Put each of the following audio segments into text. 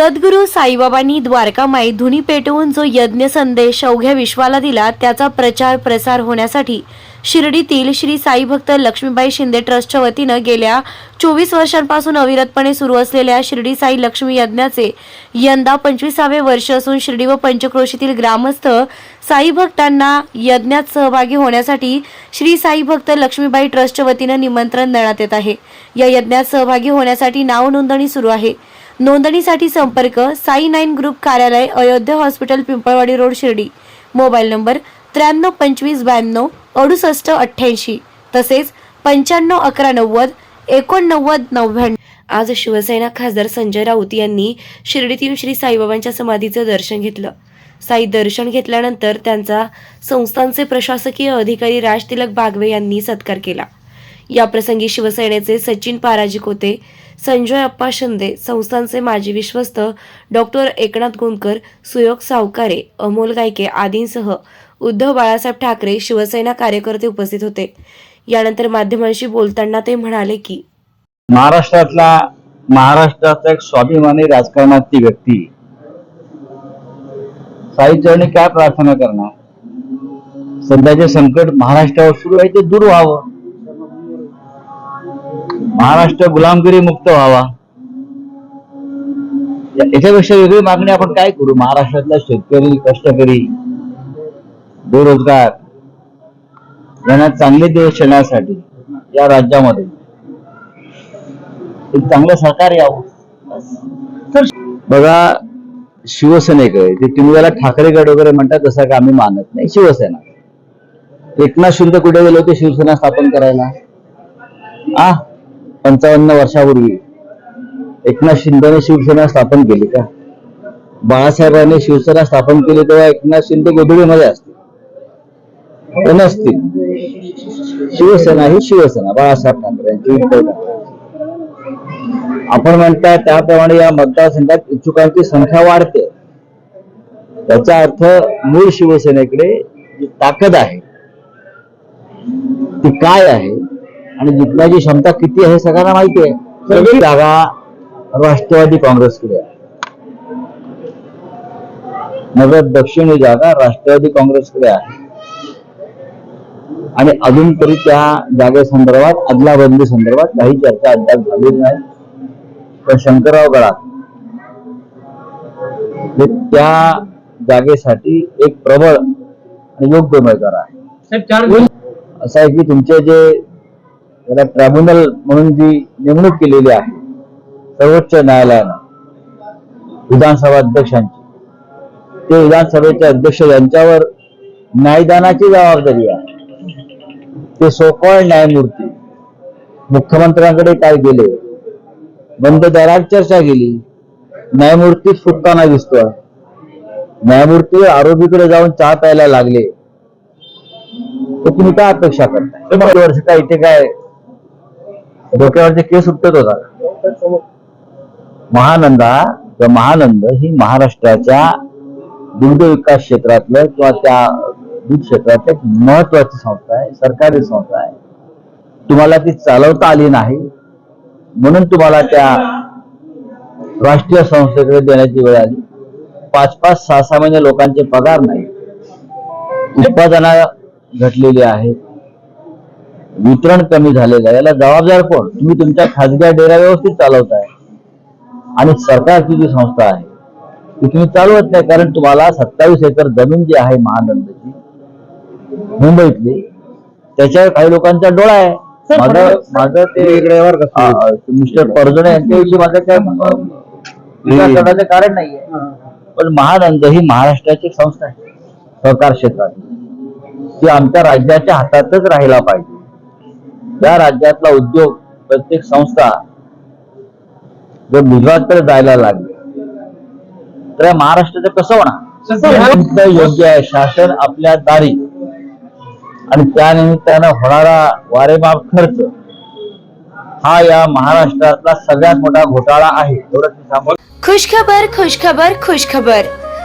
सद्गुरू साईबाबांनी द्वारकामाई धुनी पेटवून जो यज्ञ संदेश अवघ्या विश्वाला दिला त्याचा प्रचार प्रसार होण्यासाठी शिर्डीतील श्री साई भक्त लक्ष्मीबाई शिंदे ट्रस्टच्या वतीनं गेल्या चोवीस वर्षांपासून अविरतपणे सुरू असलेल्या शिर्डी साई लक्ष्मी यज्ञाचे यंदा पंचवीसावे वर्ष असून शिर्डी व पंचक्रोशीतील ग्रामस्थ साई भक्तांना यज्ञात सहभागी होण्यासाठी श्री साई भक्त लक्ष्मीबाई ट्रस्टच्या वतीनं निमंत्रण देण्यात येत आहे. या यज्ञात सहभागी होण्यासाठी नाव नोंदणी सुरू आहे. नोंदणीसाठी संपर्क साई नाईन ग्रुप कार्यालय Ayodhya hospital Pimpalwadi road Shirdi. Mobile number त्र्याण्णव पंचवीस ब्याण्णव अडुसष्ट अठ्ठ्याऐंशी. तसेच पंच्याण्णव अकरा नव्वद एकोणनव्वद नव्याण्णव. आज शिवसेना खासदार संजय राऊत यांनी शिर्डीतील श्री साईबाबांच्या समाधीचं दर्शन घेतलं. साई दर्शन घेतल्यानंतर त्यांचा संस्थांचे प्रशासकीय अधिकारी राज तिलक बागवे यांनी सत्कार केला. याप्रसंगी शिवसेनेचे सचिन पाराजिक होते. संजय अप्पा शिंदे संस्थांचे माजी विश्वस्त डॉक्टर एकनाथ गुंडकर सुयोग सावकारे अमोल गायके आदींसह उद्धव बाळासाहेब ठाकरे शिवसेना कार्यकर्ते उपस्थित होते. यानंतर माध्यमांशी बोलताना ते म्हणाले की महाराष्ट्रातला महाराष्ट्राचा एक स्वाभिमानी राजकारणातली व्यक्ती साई काय प्रार्थना करणार? सध्याचे संकट महाराष्ट्रावर सुरू आहे ते दूर व्हावं. महाराष्ट्र गुलामगिरी मुक्त व्हावा. याच्यापेक्षा वेगळी मागणी आपण काय करू? महाराष्ट्रातला शेतकरी कष्टकरी बेरोजगार यांना चांगले दिवस येण्यासाठी या राज्यामध्ये एक चांगलं सरकार यावं. तर बघा शिवसेनेकडे ते तुम्ही त्याला ठाकरे गड वगैरे म्हणतात तसं का आम्ही मानत नाही. शिवसेना. एकनाथ शिंदे कुठे गेले होते शिवसेना स्थापन करायला? आ? पंचावन्न वर्षापूर्वी एकनाथ शिंदेने शिवसेना स्थापन केली का? बाळासाहेबांनी शिवसेना स्थापन केली तेव्हा एकनाथ शिंदे गोधुळीमध्ये असतील. ते नसतील. शिवसेना ही शिवसेना बाळासाहेब ठाकरे आपण म्हणताय त्याप्रमाणे या मतदारसंघात इच्छुकांची संख्या वाढते. त्याचा अर्थ मूळ शिवसेनेकडे जी ताकद आहे ती काय आहे? आणि जिंकण्याची क्षमता किती आहे सगळ्यांना माहिती आहे. सगळी जागा राष्ट्रवादी काँग्रेसकडे आहे. नगर दक्षिण ही जागा राष्ट्रवादी काँग्रेसकडे आहे. आणि अजून तरी त्या जागेसंदर्भात अदलाबदली संदर्भात काही चर्चा अद्याप झालेली नाही. पण शंकरराव गडाख हे त्या जागेसाठी एक प्रबळ आणि योग्य उमेदवार आहे. असं आहे की तुमचे जे त्याला ट्रायब्युनल म्हणून जी नेमणूक केलेली आहे सर्वोच्च न्यायालयानं विधानसभा अध्यक्षांची ते विधानसभेचे अध्यक्ष यांच्यावर न्यायदानाची जबाबदारी आहे. ते सोकॉळ न्यायमूर्ती मुख्यमंत्र्यांकडे काय गेले बंद दारात चर्चा केली न्यायमूर्ती फुटताना दिसतोय. न्यायमूर्ती आरोपीकडे जाऊन चहा प्यायला लागले. तर तुम्ही काय अपेक्षा करताय. वर्ष काय इथे काय डोक्यावरचे केस उपटत होता. महानंदा किंवा महानंद ही महाराष्ट्राच्या दुग्ध विकास क्षेत्रातलं किंवा त्या दूध क्षेत्रातलं एक महत्वाची संस्था आहे सरकारी संस्था आहे. तुम्हाला ती चालवता आली नाही म्हणून तुम्हाला त्या राष्ट्रीय संस्थेकडे देण्याची वेळ आली. पाच पाच सहा सहा महिने लोकांचे पगार नाही. उत्पादना घटलेली आहेत. वितरण कमी झालेलं आहे. याला जबाबदार कोण? तुम्ही तुमच्या खाजगी डेरा व्यवस्थित चालवताय. आणि सरकारची जी संस्था आहे ती तुम्ही चालवत नाही. कारण तुम्हाला सत्तावीस एकर जमीन जी आहे महानंदची मुंबईतली त्याच्यावर काही लोकांचा डोळा आहे. माझं माझं ते मिस्टर परजणे यांच्याविषयी माझं काय विचार करण्याचं कारण नाहीये. पण महानंद ही महाराष्ट्राची एक संस्था आहे. सहकार क्षेत्रात. ती आमच्या राज्याच्या हातातच राहिला पाहिजे. त्या राज्यातला उद्योग प्रत्येक संस्था जर गुजरातकडे जायला लागली तर या महाराष्ट्राचं कसं होणार? योग्य आहे शासन आपल्या दारी आणि त्या निमित्तानं होणारा वारेमाप खर्च हा या महाराष्ट्रातला सगळ्यात मोठा घोटाळा आहे एवढंच मी सांगू खुशखबर खुशखबर खुशखबर.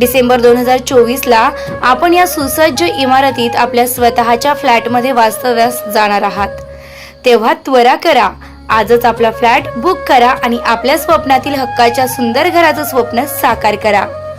डिसेंबर दोन हजार चोवीसला आपण या सुसज्ज इमारतीत आपल्या स्वतःच्या फ्लॅटमध्ये वास्तव्यास जाणार आहात. तेव्हा त्वरा करा. आजच आपला फ्लॅट बुक करा आणि आपल्या स्वप्नातील हक्काच्या सुंदर घराचं स्वप्न साकार करा.